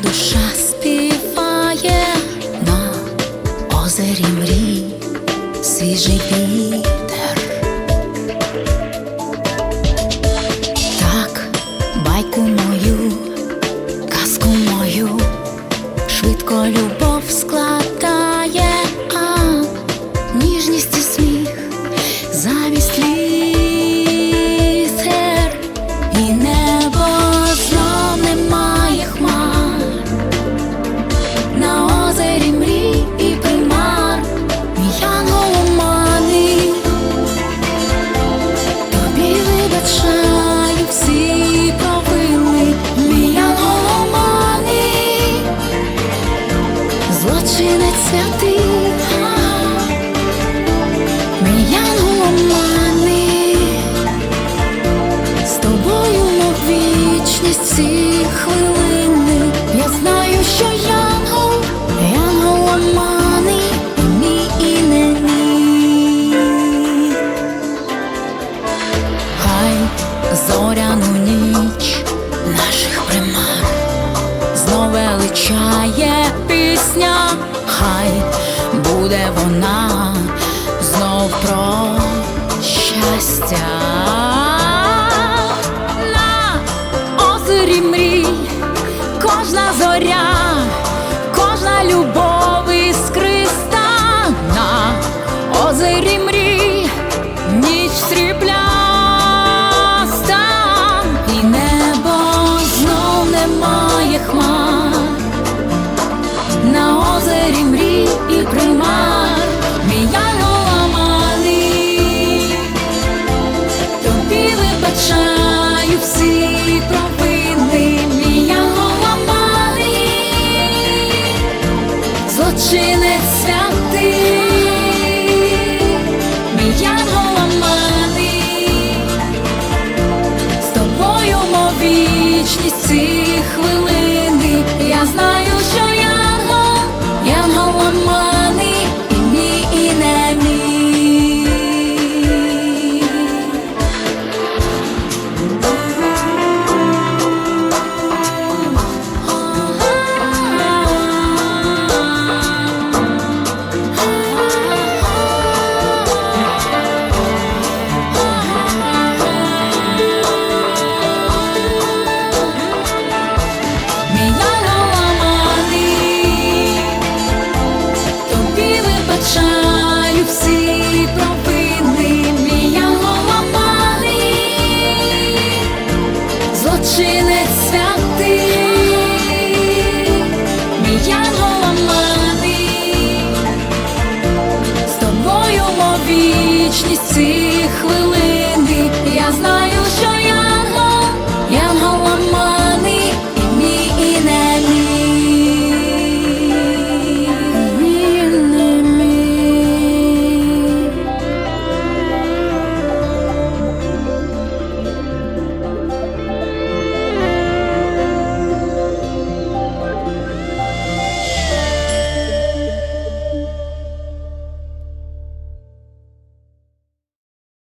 Душа співає на озері мрій, свіжий вітер. Так, байку мою, казку мою, швидко любов складає, а ніжність і сміх завість. empty величає пісня, хай буде вона знов про щастя на озері мрій, кожна зоря, кожна любов іскриста на озері мрій, ніч срібля. І небо знов немає хмар. Злочинець святий, мій ламаний, з тобою мов цих ці